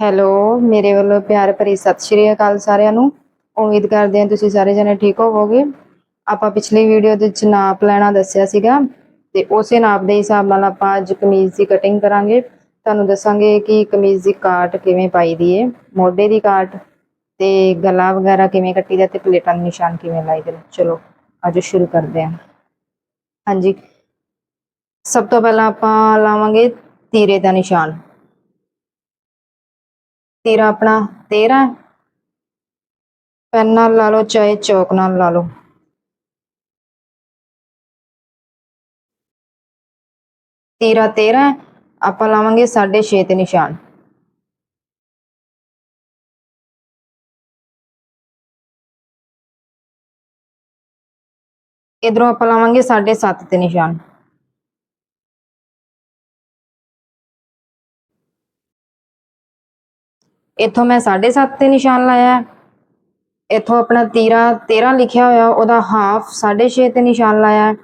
Hello, ਮੇਰੇ ਵੱਲੋਂ ਪਿਆਰ ਭਰੀ ਸਤਿ ਸ਼੍ਰੀ ਅਕਾਲ ਸਾਰਿਆਂ ਨੂੰ। ਉਮੀਦ ਕਰਦੇ ਹਾਂ ਤੁਸੀਂ ਸਾਰੇ ਜਣੇ ਠੀਕ ਹੋਵੋਗੇ। ਆਪਾਂ ਪਿਛਲੀ ਵੀਡੀਓ ਦੇ ਵਿੱਚ ਨਾਪ ਲੈਣਾ ਦੱਸਿਆ ਸੀਗਾ ਤੇ ਉਸੇ ਨਾਪ ਦੇ ਹਿਸਾਬ ਨਾਲ ਆਪਾਂ ਅੱਜ ਕਮੀਜ਼ ਦੀ ਕਟਿੰਗ ਕਰਾਂਗੇ। ਤੁਹਾਨੂੰ ਦੱਸਾਂਗੇ ਕਿ ਕਮੀਜ਼ ਦੀ ਕਾਟ ਕਿਵੇਂ ਪਾਈ ਦੀ ਹੈ ਮੋਢੇ ਦੀ ਕਾਟ ਤੇ ਗਲਾ ਵਗੈਰਾ ਕਿਵੇਂ ਕੱਟੀ ਦਾ ਤੇ ਪਲੇਟਾਂ ਦੇ ਨਿਸ਼ਾਨ ਕਿਵੇਂ ਲਾਈਦੇ ਦੇ। ਚਲੋ, ਅੱਜ ਸ਼ੁਰੂ ਕਰਦੇ ਹਾਂ। ਹਾਂਜੀ, ਸਭ ਤੋਂ ਪਹਿਲਾਂ ਆਪਾਂ ਲਾਵਾਂਗੇ ਤੀਰੇ ਦਾ ਨਿਸ਼ਾਨ। ਤੀਰਾ ਆਪਣਾ 13 ਪੈਨ ਨਾਲ ਲਾ ਲਓ, ਚਾਹੇ ਚੌਕ ਨਾਲ ਲਾ ਲਓ। ਤੀਰਾ 13 ਆਪਾਂ ਲਾਵਾਂਗੇ 6.5 ਤੇ ਨਿਸ਼ਾਨ। ਇਧਰੋਂ ਆਪਾਂ ਲਾਵਾਂਗੇ 7.5 ਤੇ ਨਿਸ਼ਾਨ। ਇੱਥੋਂ ਮੈਂ 7.5 ਤੇ ਨਿਸ਼ਾਨ ਲਾਇਆ। ਇੱਥੋਂ ਆਪਣਾ ਤੀਰਾ 13 ਲਿਖਿਆ ਹੋਇਆ, ਉਹਦਾ ਹਾਫ 6.5 ਤੇ ਨਿਸ਼ਾਨ ਲਾਇਆ। ਹੈ।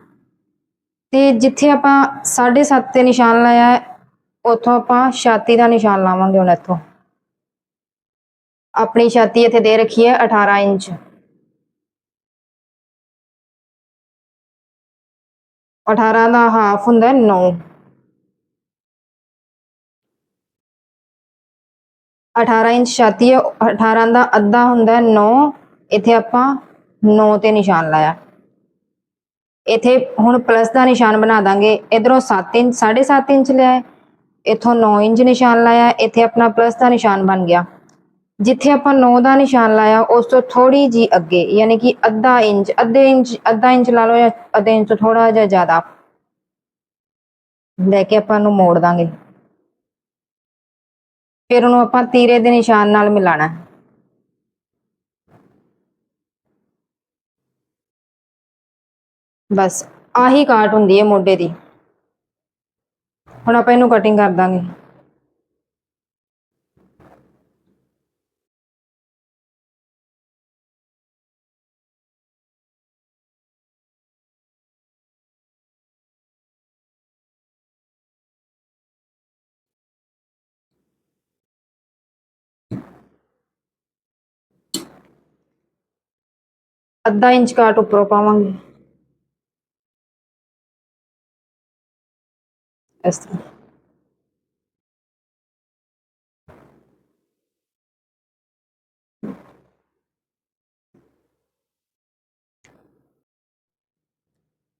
ਤੇ ਜਿੱਥੇ ਆਪਾਂ 7.5 ਤੇ ਨਿਸ਼ਾਨ ਲਾਇਆ, ਉੱਥੋਂ ਆਪਾਂ ਛਾਤੀ ਦਾ ਨਿਸ਼ਾਨ ਲਾਵਾਂਗੇ ਹੁਣ ਇੱਥੋਂ। ਆਪਣੀ ਛਾਤੀ ਇੱਥੇ ਦੇ ਰੱਖੀ ਹੈ 18 ਇੰਚ। 18 ਦਾ ਹਾਫ ਹੁੰਦਾ ਹੈ 9 18 ਇੰਚ ਛਾਤੀ ਹੈ 18 ਦਾ ਅੱਧਾ ਹੁੰਦਾ ਹੈ 9 ਇੱਥੇ ਆਪਾਂ 9 ਤੇ ਨਿਸ਼ਾਨ ਲਾਇਆ। ਇੱਥੇ ਹੁਣ ਪਲੱਸ ਦਾ ਨਿਸ਼ਾਨ ਬਣਾ ਦਾਂਗੇ। ਇਧਰੋਂ 7 ਇੰਚ 7.5 ਇੰਚ ਲਿਆ ਇੱਥੋਂ 9 ਇੰਚ ਨਿਸ਼ਾਨ ਲਾਇਆ ਇੱਥੇ ਆਪਣਾ ਪਲੱਸ ਦਾ ਨਿਸ਼ਾਨ ਬਣ ਗਿਆ। ਜਿੱਥੇ ਆਪਾਂ 9 ਦਾ ਨਿਸ਼ਾਨ ਲਾਇਆ, ਉਸ ਤੋਂ ਥੋੜੀ ਜੀ ਅੱਗੇ, ਯਾਨੀ ਕਿ ਅੱਧਾ ਇੰਚ, ਅੱਧੇ ਇੰਚ, ਅੱਧਾ ਇੰਚ ਲਾ ਲਓ ਜਾਂ ਅੱਧੇ ਇੰਚ ਤੋਂ ਥੋੜਾ ਜਿਹਾ ਜ਼ਿਆਦਾ। ਲੈ ਕੇ ਆਪਾਂ ਨੂੰ ਮੋੜ ਦਾਂਗੇ। ਫਿਰ ਉਹਨੂੰ ਆਪਾਂ ਤੀਰੇ ਦੇ ਨਿਸ਼ਾਨ ਨਾਲ ਮਿਲਾਣਾ। ਹੈ ਬਸ, ਆਹੀ ਕਾਟ ਹੁੰਦੀ ਹੈ ਮੋਢੇ ਦੀ। ਹੁਣ ਆਪਾਂ ਇਹਨੂੰ ਕਟਿੰਗ ਕਰ ਦਾਂਗੇ। ਅੱਧਾ ਇੰਚ ਕਾਟ ਉੱਪਰੋਂ ਪਾਵਾਂਗੇ। ਇਸ ਤਰ੍ਹਾਂ।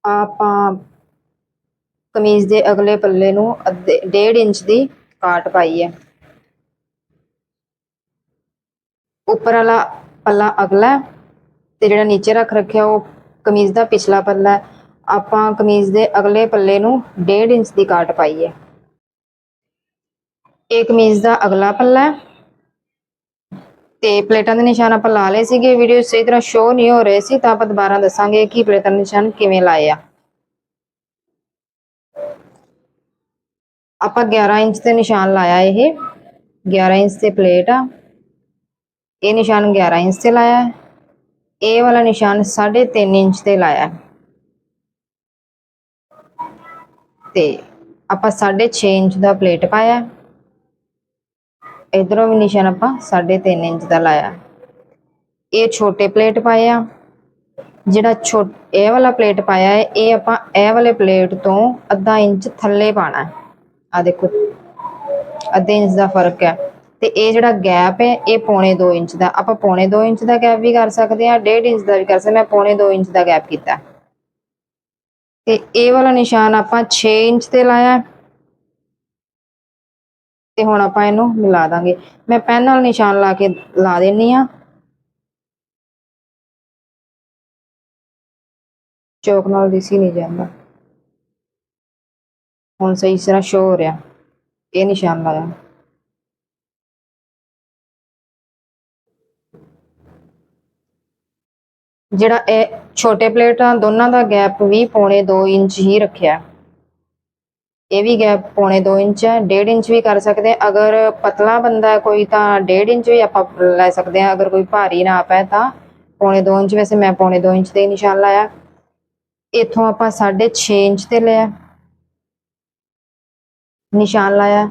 ਆਪਾਂ ਕਮੀਜ਼ ਦੇ ਅਗਲੇ ਪੱਲੇ ਨੂੰ ਅੱਧੇ 1.5 ਇੰਚ ਦੀ ਕਾਟ ਪਾਈ ਹੈ। ਉੱਪਰ ਵਾਲਾ ਪੱਲਾ ਅਗਲਾ ਤੇ ਜਿਹੜਾ ਨੀਚੇ ਰੱਖ ਰੱਖਿਆ ਉਹ ਕਮੀਜ਼ ਦਾ ਪਿਛਲਾ ਪੱਲਾ ਹੈ। ਆਪਾਂ ਕਮੀਜ਼ ਦੇ ਅਗਲੇ ਪੱਲੇ ਨੂੰ 1.5 ਇੰਚ ਦੀ ਕਾਟ ਪਾਈ ਹੈ। ਇਹ ਕਮੀਜ਼ ਦਾ ਅਗਲਾ ਪੱਲਾ ਹੈ। ਤੇ ਪਲੇਟਾਂ ਦੇ ਨਿਸ਼ਾਨ ਆਪਾਂ ਲਾ ਲਏ ਸੀਗੇ। ਵੀਡੀਓ ਸਹੀ ਤਰ੍ਹਾਂ ਸ਼ੋ ਨਹੀਂ ਹੋ ਰਹੇ ਸੀ, ਤਾਂ ਆਪਾਂ ਦੁਬਾਰਾ ਦੱਸਾਂਗੇ ਕਿ ਪਲੇਟਾਂ ਦੇ ਨਿਸ਼ਾਨ ਕਿਵੇਂ ਲਾਏ ਆ। ਆਪਾਂ 11 ਇੰਚ ਤੇ ਨਿਸ਼ਾਨ ਲਾਇਆ ਇਹ। 11 ਇੰਚ ਤੇ ਪਲੇਟ ਆ। ਇਹ ਨਿਸ਼ਾਨ 11 ਇੰਚ ਤੇ ਲਾਇਆ ਹੈ। ਇਹ ਵਾਲਾ ਨਿਸ਼ਾਨ 3.5 ਇੰਚ ਤੇ ਲਾਇਆ। ਤੇ ਆਪਾਂ 6.5 ਇੰਚ ਦਾ ਪਲੇਟ ਪਾਇਆ। ਹੈ। ਇਧਰੋਂ ਵੀ ਨਿਸ਼ਾਨ ਆਪਾਂ 3.5 ਇੰਚ ਦਾ ਲਾਇਆ। ਇਹ ਛੋਟੇ ਪਲੇਟ ਪਾਇਆ ਜਿਹੜਾ ਛੋ, ਇਹ ਵਾਲਾ ਪਲੇਟ ਪਾਇਆ ਹੈ, ਇਹ ਆਪਾਂ ਇਹ ਵਾਲੇ ਪਲੇਟ ਤੋਂ ਅੱਧਾ ਇੰਚ ਥੱਲੇ ਪਾਣਾ ਹੈ। ਆ ਦੇਖੋ, ਅੱਧੇ ਇੰਚ ਦਾ ਫ਼ਰਕ ਹੈ। ਤੇ ਇਹ ਜਿਹੜਾ ਗੈਪ ਹੈ, ਇਹ ਪੌਣੇ 2 ਇੰਚ ਦਾ। ਆਪਾਂ ਪੌਣੇ 2 ਇੰਚ ਦਾ ਗੈਪ ਵੀ ਕਰ ਸਕਦੇ ਆ 1.5 ਇੰਚ ਦਾ ਵੀ ਕਰ ਸਕਦੇ ਮੈਂ ਪੌਣੇ 2 ਇੰਚ ਦਾ ਗੈਪ ਕੀਤਾ। ਤੇ ਇਹ ਵਾਲਾ ਨਿਸ਼ਾਨ ਆਪਾਂ 6 ਇੰਚ ਤੇ ਲਾਇਆ। ਤੇ ਹੁਣ ਆਪਾਂ ਇਹਨੂੰ ਮਿਲਾ ਦਾਂਗੇ। ਮੈਂ ਪੈਨ ਨਾਲ ਨਿਸ਼ਾਨ ਲਾ ਕੇ ਲਾ ਦੇਣੀ ਆ ਚੌਕ ਨਾਲ ਦਿਸੀ ਨਹੀਂ ਜਾਂਦਾ। ਹੁਣ ਸਹੀ ਤਰ੍ਹਾਂ ਸ਼ੋ ਹੋ ਰਿਹਾ। ਇਹ ਨਿਸ਼ਾਨ ਲਾਇਆ ਜਿਹੜਾ ਇਹ ਛੋਟੇ ਪਲੇਟਾਂ ਦੋਨਾਂ ਦਾ ਗੈਪ ਵੀ ਪੌਣੇ 2 ਇੰਚ ਹੀ ਰੱਖਿਆ। ਇਹ ਵੀ ਗੈਪ ਪੌਣੇ 2 ਇੰਚ ਹੈ 1.5 ਇੰਚ ਵੀ ਕਰ ਸਕਦੇ ਹਾਂ। ਅਗਰ ਪਤਲਾ ਬੰਦਾ ਕੋਈ ਤਾਂ 1.5 ਇੰਚ ਵੀ ਆਪਾਂ ਲੈ ਸਕਦੇ ਹਾਂ। ਅਗਰ ਕੋਈ ਭਾਰੀ ਨਾਪ ਹੈ ਤਾਂ ਪੌਣੇ 2 ਇੰਚ। ਵੈਸੇ ਮੈਂ ਪੌਣੇ 2 ਇੰਚ ਦੇ ਨਿਸ਼ਾਨ ਲਾਇਆ। ਇੱਥੋਂ ਆਪਾਂ 6.5 ਇੰਚ ਤੇ ਲਿਆ। ਨਿਸ਼ਾਨ ਲਾਇਆ।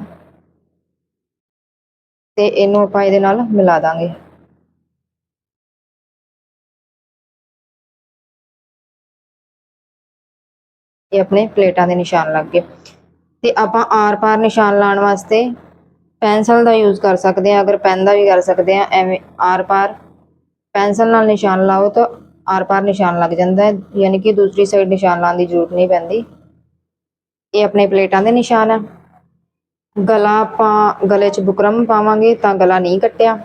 ਤੇ ਇਹਨੂੰ ਆਪਾਂ ਇਹਦੇ ਨਾਲ ਮਿਲਾ ਦਾਂਗੇ। ਇਹ ਆਪਣੇ ਪਲੇਟਾਂ ਦੇ ਨਿਸ਼ਾਨ ਲੱਗ ਗਏ। ਤੇ ਆਪਾਂ ਆਰ-ਪਾਰ ਨਿਸ਼ਾਨ ਲਾਉਣ ਵਾਸਤੇ ਪੈਨਸਲ ਦਾ ਯੂਜ਼ ਕਰ ਸਕਦੇ ਆ ਅਗਰ ਪੈਨ ਦਾ ਵੀ ਕਰ ਸਕਦੇ ਆ ਐਵੇਂ ਆਰ-ਪਾਰ ਪੈਨਸਲ ਨਾਲ ਨਿਸ਼ਾਨ ਲਾਓ ਤਾਂ ਆਰ-ਪਾਰ ਨਿਸ਼ਾਨ ਲੱਗ ਜਾਂਦਾ ਹੈ, ਯਾਨੀ ਕਿ ਦੂਸਰੀ ਸਾਈਡ ਨਿਸ਼ਾਨ ਲਾਉਣ ਦੀ ਜ਼ਰੂਰਤ ਨਹੀਂ ਪੈਂਦੀ। ਇਹ ਆਪਣੇ ਪਲੇਟਾਂ ਦੇ ਨਿਸ਼ਾਨ ਆ। ਗਲਾ ਆਪਾਂ ਗਲੇ 'ਚ ਬੁਕਰਮ ਪਾਵਾਂਗੇ ਤਾਂ ਗਲਾ ਨਹੀਂ ਕੱਟਿਆ।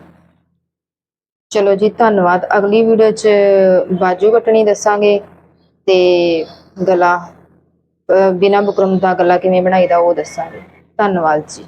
ਚਲੋ ਜੀ, ਧੰਨਵਾਦ। ਅਗਲੀ ਵੀਡੀਓ 'ਚ ਬਾਜੂ ਕੱਟਣੀ ਦੱਸਾਂਗੇ ਤੇ ਗਲਾ ਬਿਨਾਂ ਬੁਕਰਮ ਦਾ ਗਲਾ ਕਿਵੇਂ ਬਣਾਈਦਾ ਉਹ ਦੱਸਾਂਗੇ। ਧੰਨਵਾਦ ਜੀ।